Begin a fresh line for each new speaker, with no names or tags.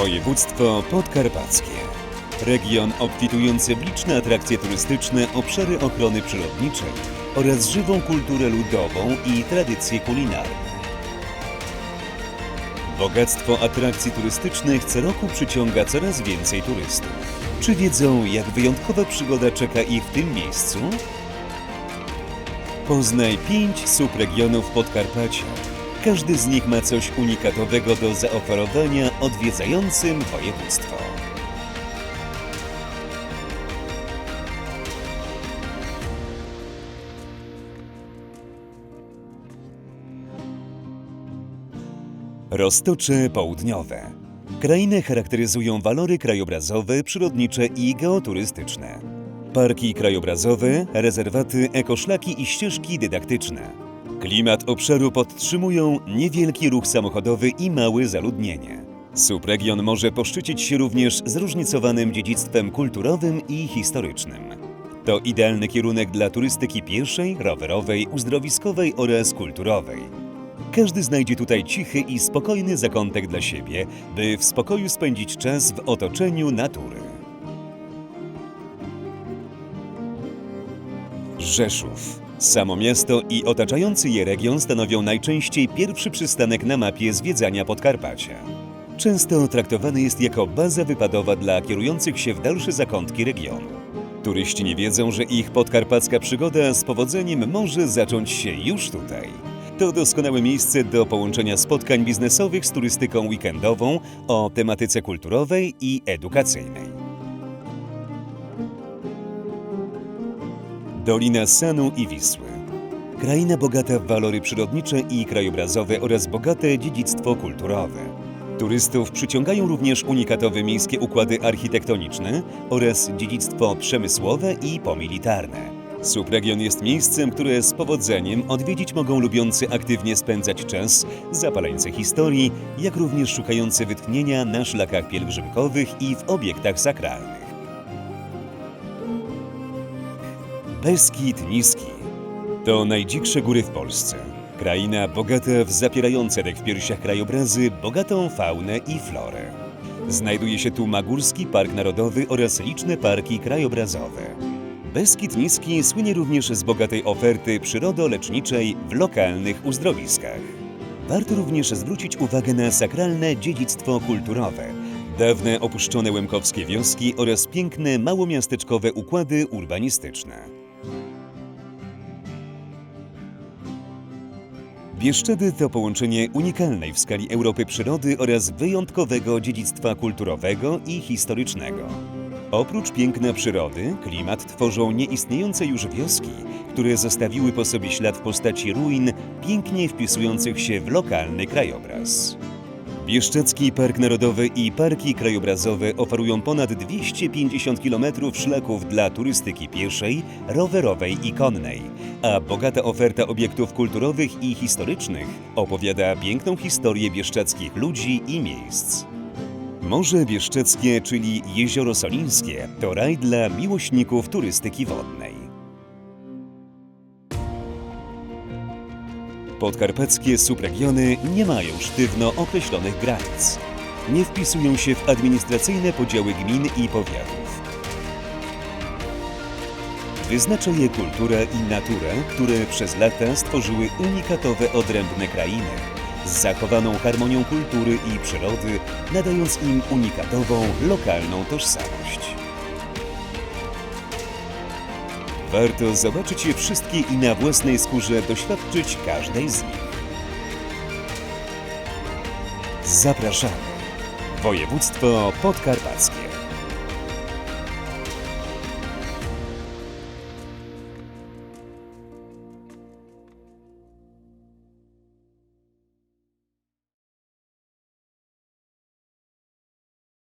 Województwo podkarpackie. Region obfitujący w liczne atrakcje turystyczne, obszary ochrony przyrodniczej oraz żywą kulturę ludową i tradycje kulinarne. Bogactwo atrakcji turystycznych co roku przyciąga coraz więcej turystów. Czy wiedzą, jak wyjątkowa przygoda czeka ich w tym miejscu? Poznaj pięć subregionów Podkarpacia. Każdy z nich ma coś unikatowego do zaoferowania odwiedzającym województwo. Roztocze Południowe. Krainę charakteryzują walory krajobrazowe, przyrodnicze i geoturystyczne. Parki krajobrazowe, rezerwaty, ekoszlaki i ścieżki dydaktyczne. Klimat obszaru podtrzymują niewielki ruch samochodowy i małe zaludnienie. Subregion może poszczycić się również zróżnicowanym dziedzictwem kulturowym i historycznym. To idealny kierunek dla turystyki pieszej, rowerowej, uzdrowiskowej oraz kulturowej. Każdy znajdzie tutaj cichy i spokojny zakątek dla siebie, by w spokoju spędzić czas w otoczeniu natury. Rzeszów. Samo miasto i otaczający je region stanowią najczęściej pierwszy przystanek na mapie zwiedzania Podkarpacia. Często traktowany jest jako baza wypadowa dla kierujących się w dalsze zakątki regionu. Turyści nie wiedzą, że ich podkarpacka przygoda z powodzeniem może zacząć się już tutaj. To doskonałe miejsce do połączenia spotkań biznesowych z turystyką weekendową o tematyce kulturowej i edukacyjnej. Dolina Sanu i Wisły. Kraina bogata w walory przyrodnicze i krajobrazowe oraz bogate dziedzictwo kulturowe. Turystów przyciągają również unikatowe miejskie układy architektoniczne oraz dziedzictwo przemysłowe i pomilitarne. Subregion jest miejscem, które z powodzeniem odwiedzić mogą lubiący aktywnie spędzać czas, zapaleńcy historii, jak również szukający wytchnienia na szlakach pielgrzymkowych i w obiektach sakralnych. Beskid Niski. To najdziksze góry w Polsce. Kraina bogata w zapierające dech w piersiach krajobrazy, bogatą faunę i florę. Znajduje się tu Magórski Park Narodowy oraz liczne parki krajobrazowe. Beskid Niski słynie również z bogatej oferty przyrodo-leczniczej w lokalnych uzdrowiskach. Warto również zwrócić uwagę na sakralne dziedzictwo kulturowe, dawne opuszczone łemkowskie wioski oraz piękne małomiasteczkowe układy urbanistyczne. Bieszczady to połączenie unikalnej w skali Europy przyrody oraz wyjątkowego dziedzictwa kulturowego i historycznego. Oprócz piękna przyrody, klimat tworzą nieistniejące już wioski, które zostawiły po sobie ślad w postaci ruin, pięknie wpisujących się w lokalny krajobraz. Bieszczadzki Park Narodowy i parki krajobrazowe oferują ponad 250 km szlaków dla turystyki pieszej, rowerowej i konnej, a bogata oferta obiektów kulturowych i historycznych opowiada piękną historię bieszczadzkich ludzi i miejsc. Morze Bieszczeckie, czyli Jezioro Solińskie, to raj dla miłośników turystyki wodnej. Podkarpackie subregiony nie mają sztywno określonych granic. Nie wpisują się w administracyjne podziały gmin i powiatów. Wyznacza je kultura i natura, które przez lata stworzyły unikatowe odrębne krainy z zachowaną harmonią kultury i przyrody, nadając im unikatową, lokalną tożsamość. Warto zobaczyć je wszystkie i na własnej skórze doświadczyć każdej z nich. Zapraszamy. Województwo podkarpackie.